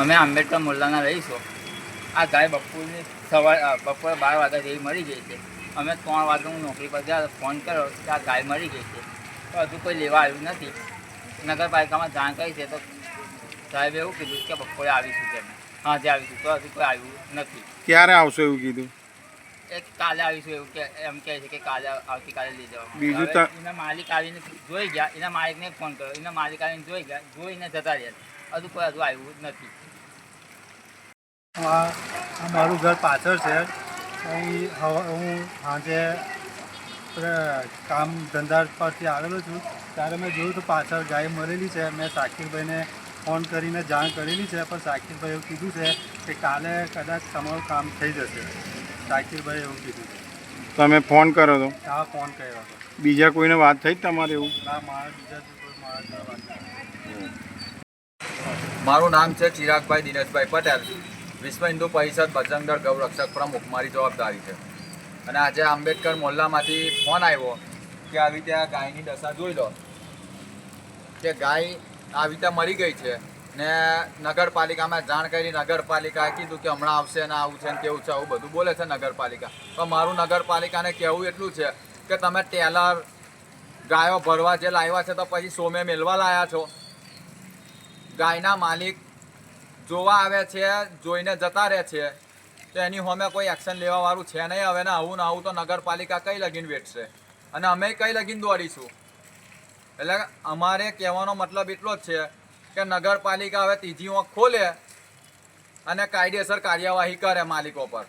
અમે આંબેડકર મોલ્લાના રહીશું. આ ગાય બપોરની સવાર બપોરે બાર વાગ્યા જેવી મરી ગઈ છે. અમે ત્રણ વાગે હું નોકરી પર ગયા ફોન કર્યો કે આ ગાય મરી ગઈ છે. તો હજુ કોઈ લેવા આવ્યું નથી. નગરપાલિકામાં જાણ કરી છે તો સાહેબે એવું કીધું કે બપોરે આવીશું કે અમે. સાંજે આવીશું. તો હજુ કોઈ આવ્યું નથી. ક્યારે આવશો એવું કીધું? એક કાલે આવીશું એવું કે એમ કહે છે કે કાલે આવતીકાલે લઈ જવા બીજું એના માલિક આવીને જોઈ ગયા. એના માલિકને ફોન કર્યો. એના માલિક આવીને જોઈ ગયા. જોઈને જતા રહ્યા. હજુ કોઈ હજુ આવ્યું જ નથી. આ આ મારું ઘર પાછળ છે. અહીં હું સાંજે કામ ધંધા પરથી આવેલો છું. ત્યારે મેં જોયું તો પાછળ ગાય મરેલી છે. મેં સાકીરભાઈને ફોન કરીને જાણ કરેલી છે પણ સાકીરભાઈ એવું કીધું છે કે કાલે કદાચ તમારું કામ થઈ જશે. સાકીરભાઈ એવું કીધું છે. તમે ફોન કરો તો? આ ફોન કર્યો હતો. બીજા કોઈને વાત થઈ જ તમારે એવું? ના મારા બીજા કોઈ મારા વાત. મારું નામ છે ચિરાગભાઈ દિનેશભાઈ પટેલ, વિશ્વ હિન્દુ પરિષદ બજરંગદળ ગૌરક્ષક પ્રમુખ. મારી જવાબદારી છે. અને આજે આંબેડકર મોહલ્લામાંથી ફોન આવ્યો કે આવી રીતે આ ગાયની દશા જોઈ લો. કે ગાય આવી રીતે મરી ગઈ છે ને નગરપાલિકામાં જાણ કરી, નગરપાલિકાએ કીધું કે હમણાં આવશે ને આવું છે ને કેવું છે, આવું બધું બોલે છે નગરપાલિકા. પણ મારું નગરપાલિકાને કહેવું એટલું છે કે તમે ટેલર ગાયો ભરવા જે લાવ્યા છે તો પછી સોમે મેલવા લાયા છો. ગાયના માલિક જોવા આવે છે, જોઈને જતા રહે છે, તો એની હોમે કોઈ એક્શન લેવાવાળું છે નહીં. હવે ને આવું ને આવું તો નગરપાલિકા કઈ લગીન વેઠશે? અને અમે કઈ લગીન દોડીશું એટલે અમારે કહેવાનો મતલબ એટલો જ છે કે નગરપાલિકા હવે ત્રીજી આંખ ખોલે અને કાયદેસર કાર્યવાહી કરે માલિકો પર.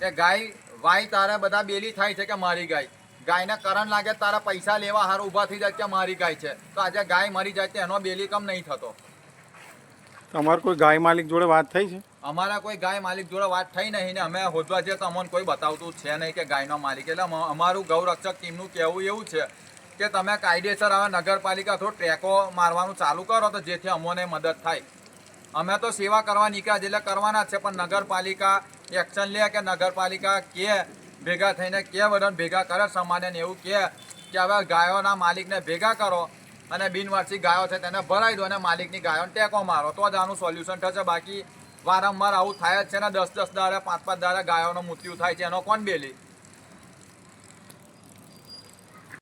કે ગાય, વાય તારે બધા બેલી થાય છે કે મારી ગાય? ગાયને કરંટ લાગે તારા પૈસા લેવા હારું ઊભા થઈ જાય કે મારી ગાય છે? તો આજે ગાય મરી જાય તો એનો બેલી કમ નહીં થતો. તમારે કોઈ ગાય માલિક જોડે વાત થઈ છે? અમારા કોઈ ગાય માલિક જોડે વાત થઈ નહીં ને અમે હોદવા જઈએ તો અમને કોઈ બતાવતું છે નહીં કે ગાયનો માલિક. એટલે અમ- અમારું ગૌરક્ષક ટીમનું કહેવું એવું છે કે તમે કાયદેસર હવે નગરપાલિકા થોડો ટ્રેકો મારવાનું ચાલુ કરો તો જેથી અમોને મદદ થાય. અમે તો સેવા કરવા નીકળ્યા એટલે કરવાના છે, પણ નગરપાલિકા એક્શન લે કે નગરપાલિકા કે ભેગા થઈને કે બધાને ભેગા કરે સામાન્ય એવું કે હવે ગાયોના માલિકને ભેગા કરો. અને બિનવારસી ગાયો છે, તેને ભરાઈ દો અને માલિકની ગાયોને ટેકો મારો. તો જ આનું સોલ્યુશન થશે. બાકી વારંવાર આવું થાય જ છે ને, દસ દસ દાડે પાંચ પાંચ દાડે ગાયોનું મૃત્યુ થાય છે. એનો કોણ બેલી?